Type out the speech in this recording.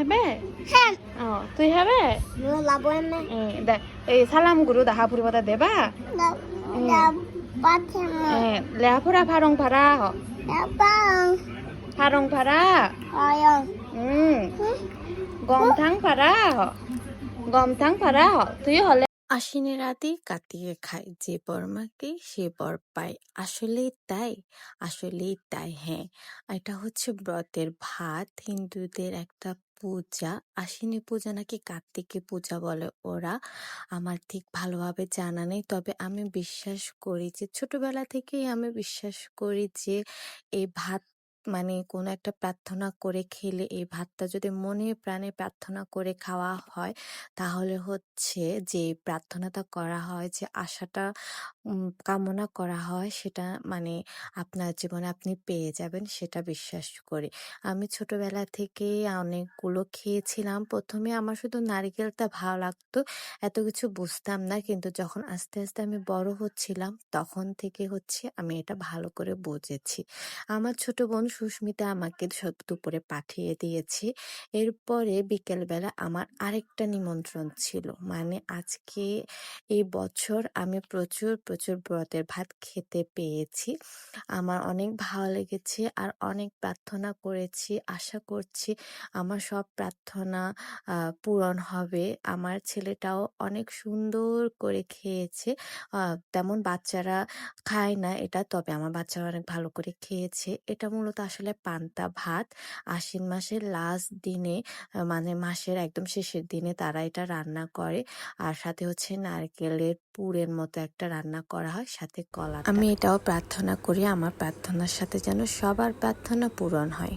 হবে হ্যাঁ ও তুই হবে লাভ না দে এই সালাম গুরু দাহা পুরি বাতা দেবা লেহাফোরা ফারং ফারা হ ফারং ফারা গমথাং ফারা হ গমথাং ফারা হ তুই হলে আশ্বিনী রাতেই কাটিয়ে খায়, যে বর মাকে সে বর পায়। আসলেই তাই আসলেই তাই হ্যাঁ। এটা হচ্ছে ব্রতের ভাত, হিন্দুদের একটা পূজা। আশ্বিনী পূজা নাকি কার্তিকী পূজা বলে ওরা। আমার ঠিক ভালোভাবে জানা নেই, তবে আমি বিশ্বাস করি যে ছোটবেলা থেকেই আমি বিশ্বাস করি যে এই ভাত মানে কোনো একটা প্রার্থনা করে খেলে এই ভাতটা যদি মনে প্রাণে প্রার্থনা করে খাওয়া হয়, তাহলে হচ্ছে যে প্রার্থনাটা করা হয় যে আশাটা কামনা করা হয়, সেটা মানে আপনার জীবনে আপনি পেয়ে যাবেন, সেটা বিশ্বাস করি। আমি ছোটবেলা থেকে অনেকগুলো খেয়েছিলাম। প্রথমে আমার শুধু নারকেলটা ভালো লাগতো, এত কিছু বুঝতাম না। কিন্তু যখন আস্তে আস্তে আমি বড় হচ্ছিলাম, তখন থেকে হচ্ছে আমি এটা ভালো করে বুঝেছি। আমার ছোট বোন সুস্মিতা আমাকে দুপুরে পাঠিয়ে দিয়েছে। এরপরে বিকেলবেলা আমার আরেকটা নিমন্ত্রণ ছিল। মানে আজকে এই বছর আমি প্রচুর প্রচুর ব্রতের ভাত খেতে পেয়েছি। আমার অনেক ভালো লেগেছে আর অনেক প্রার্থনা করেছি। আশা করছি আমার সব প্রার্থনা পূরণ হবে। আমার ছেলেটাও অনেক সুন্দর করে খেয়েছে। তেমন বাচ্চারা খায় না এটা, তবে আমার বাচ্চারা অনেক ভালো করে খেয়েছে। এটা মূলত আসলে পান্তা ভাত। আশ্বিন মাসের লাস্ট দিনে মানে মাসের একদম শেষের দিনে তারা এটা রান্না করে। আর সাথে হচ্ছে নারকেলের পুরের মতো একটা রান্না করা হয় সাথে কলা আমি এটাও প্রার্থনা করি আমার প্রার্থনার সাথে যেন সবার প্রার্থনা পূরণ হয়।